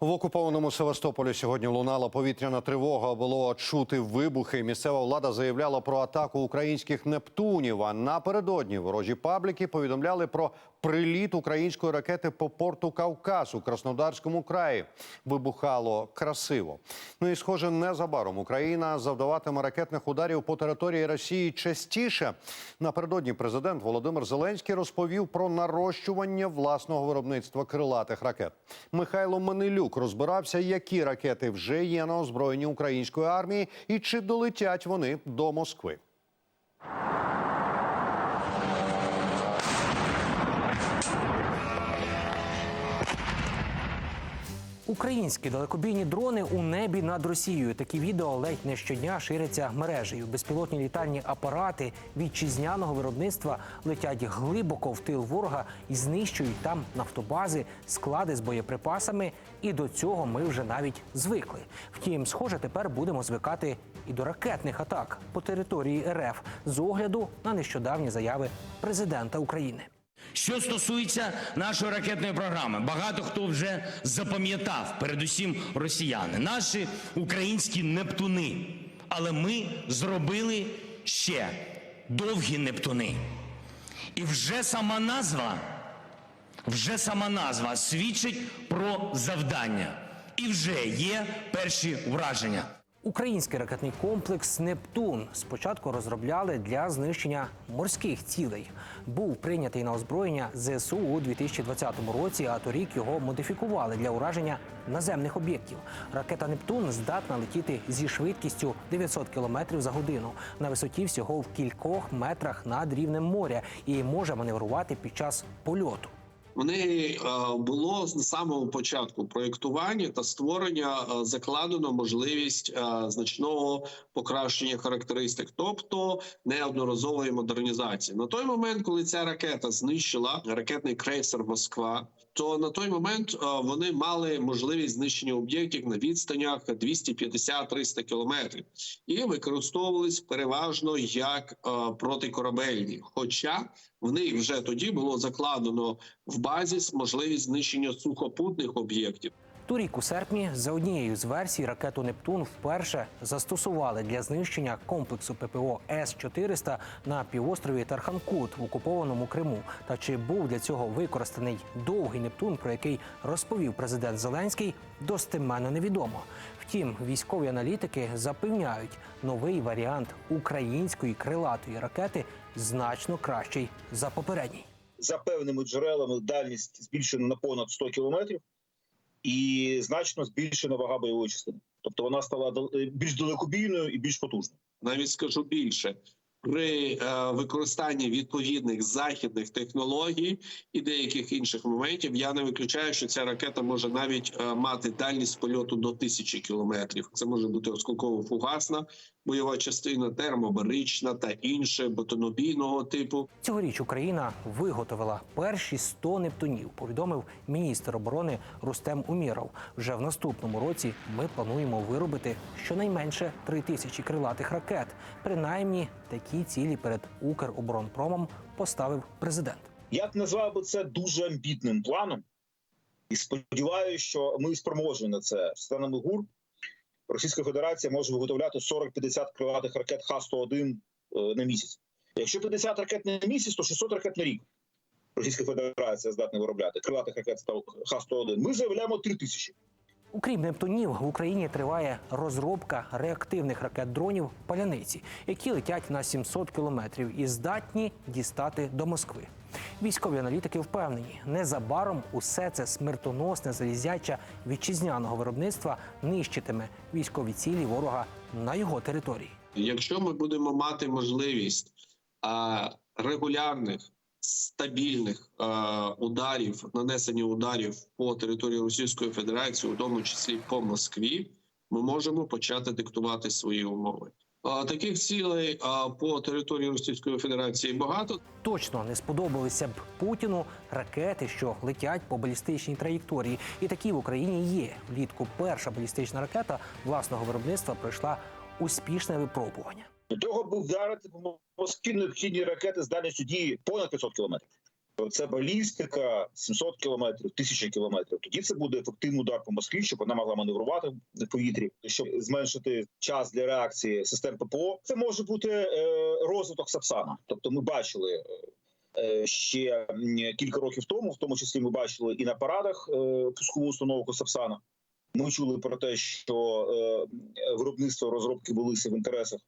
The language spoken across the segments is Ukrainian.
В окупованому Севастополі сьогодні лунала повітряна тривога. Було чути вибухи. Місцева влада заявляла про атаку українських нептунів. А напередодні ворожі пабліки повідомляли про приліт української ракети по порту Кавказ у Краснодарському краї. Вибухало красиво. Ну і схоже, незабаром Україна завдаватиме ракетних ударів по території Росії частіше. Напередодні президент Володимир Зеленський розповів про нарощування власного виробництва крилатих ракет. Михайло Манилюк розбирався, які ракети вже є на озброєнні української армії і чи долетять вони до Москви. Українські далекобійні дрони у небі над Росією. Такі відео ледь не щодня ширяться мережею. Безпілотні літальні апарати вітчизняного виробництва летять глибоко в тил ворога і знищують там нафтобази, склади з боєприпасами. І до цього ми вже навіть звикли. Втім, схоже, тепер будемо звикати і до ракетних атак по території РФ з огляду на нещодавні заяви президента України. Що стосується нашої ракетної програми, багато хто вже запам'ятав, передусім росіяни, наші українські нептуни. Але ми зробили ще довгі нептуни. І вже сама назва, вже сама назва свідчить про завдання. І вже є перші враження. Український ракетний комплекс Нептун спочатку розробляли для знищення морських цілей. Був прийнятий на озброєння ЗСУ у 2020 році, а торік його модифікували для ураження наземних об'єктів. Ракета Нептун здатна летіти зі швидкістю 900 км за годину на висоті всього в кількох метрах над рівнем моря і може маневрувати під час польоту. В неї е, було з самого початку проєктування та створення е, закладено можливість е, значного покращення характеристик, тобто неодноразової модернізації. На той момент, коли ця ракета знищила ракетний крейсер Москва, то на той момент вони мали можливість знищення об'єктів на відстанях 250-300 кілометрів і використовувались переважно як протикорабельні. Хоча в них вже тоді було закладено в базі можливість знищення сухопутних об'єктів. Торік у серпні за однією з версій ракету Нептун вперше застосували для знищення комплексу ППО С-400 на півострові Тарханкут в окупованому Криму. Та чи був для цього використаний довгий Нептун, про який розповів президент Зеленський, достеменно невідомо. Втім, військові аналітики запевняють, новий варіант української крилатої ракети значно кращий за попередній. за певними джерелами дальність збільшена на понад 100 кілометрів і значно збільшена вага бойової частини. Тобто вона стала дал- більш далекобійною і більш потужною. навіть скажу більше. При е, використанні відповідних західних технологій і деяких інших моментів я не виключаю, що ця ракета може навіть е, мати дальність польоту до тисячі кілометрів. Це може бути осколково-фугасна бойова частина, термобарична та інше бетонобійного типу. Цьогоріч Україна виготовила перші 100 нептунів. Повідомив міністр оборони Рустем Уміров. Вже в наступному році ми плануємо виробити щонайменше 3 тисячі крилатих ракет. Принаймні такі цілі перед Укроборонпромом поставив президент. Я б назвав би це дуже амбітним планом, і сподіваюся, що ми спроможні на це станемо гур. Російська Федерація може виготовляти 40-50 крилатих ракет Х-101 е, на місяць. Якщо 50 ракет на місяць, то 600 ракет на рік. Російська Федерація здатна виробляти крилатих ракет Х-101. Ми заявляємо 3 тисячі. Окрім Нептунів, в Україні триває розробка реактивних ракет-дронів паляниці, які летять на 700 кілометрів і здатні дістати до Москви. Військові аналітики впевнені, незабаром усе це смертоносне залізяча вітчизняного виробництва нищитиме військові цілі ворога на його території. Якщо ми будемо мати можливість регулярних стабільних ударів, нанесення ударів по території Російської Федерації, у тому числі по Москві, ми можемо почати диктувати свої умови. Таких цілей по території Російської Федерації багато. Точно не сподобалися б Путіну ракети, що летять по балістичній траєкторії. І такі в Україні є. Влітку перша балістична ракета власного виробництва пройшла успішне випробування. До того був по Москві необхідні ракети з дальністю дії понад 500 кілометрів. Це балістика 700 кілометрів, 1000 кілометрів. Тоді це буде ефективний удар по Москві, щоб вона могла маневрувати в повітрі, щоб зменшити час для реакції систем ППО. Це може бути е, розвиток Сапсана. Тобто, ми бачили е, ще кілька років тому, в тому числі ми бачили і на парадах е, пускову установку Сапсана. Ми чули про те, що е, виробництво розробки велися в інтересах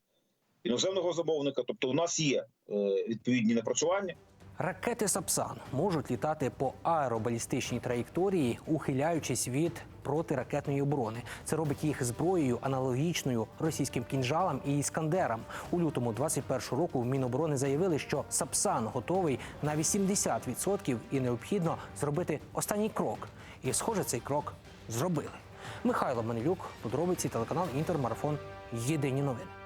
іноземного замовника. Тобто, у нас є е, відповідні напрацювання. Ракети Сапсан можуть літати по аеробалістичній траєкторії, ухиляючись від протиракетної оборони. Це робить їх зброєю аналогічною російським кінжалам і іскандерам. У лютому 21 року в Міноборони заявили, що Сапсан готовий на 80% і необхідно зробити останній крок. І, схоже, цей крок зробили. Михайло Манилюк, подробиці телеканал Інтермарафон. Єдині новини.